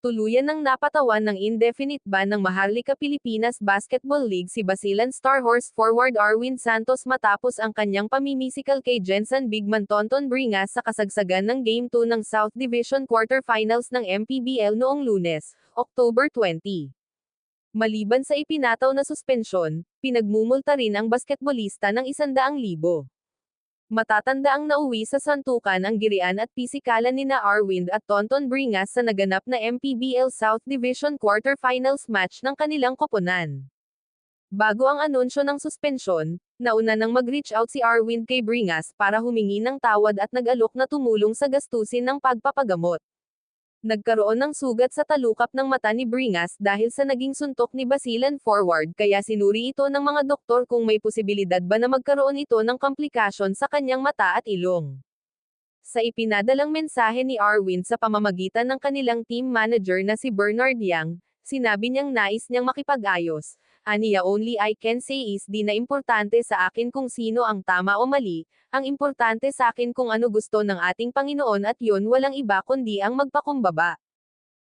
Tuluyan ng napatawan ng indefinite ban ng Maharlika Pilipinas Basketball League si Basilan Star Horse forward Arwin Santos matapos ang kanyang pamimisikal kay Jensen Bigman Tonton Bringas sa kasagsagan ng Game 2 ng South Division Quarterfinals ng MPBL noong lunes, October 20. Maliban sa ipinataw na suspensyon, pinagmumulta rin ang basketbolista ng 100,000. Matatanda ang nauwi sa santukan ang girian at pisikalan ni na Arwind at Tonton Bringas sa naganap na MPBL South Division Quarterfinals match ng kanilang koponan. Bago ang anunsyo ng suspensyon, nauna nang mag-reach out si Arwind kay Bringas para humingi ng tawad at nag-alok na tumulong sa gastusin ng pagpapagamot. Nagkaroon ng sugat sa talukap ng mata ni Bringas dahil sa naging suntok ni Basilan forward kaya sinuri ito ng mga doktor kung may posibilidad ba na magkaroon ito ng komplikasyon sa kanyang mata at ilong. Sa ipinadalang mensahe ni Arwin sa pamamagitan ng kanilang team manager na si Bernard Yang, sinabi niyang nais niyang makipag-ayos. Aniya only I can say is di na importante sa akin kung sino ang tama o mali, ang importante sa akin kung ano gusto ng ating Panginoon at yun walang iba kundi ang magpakumbaba.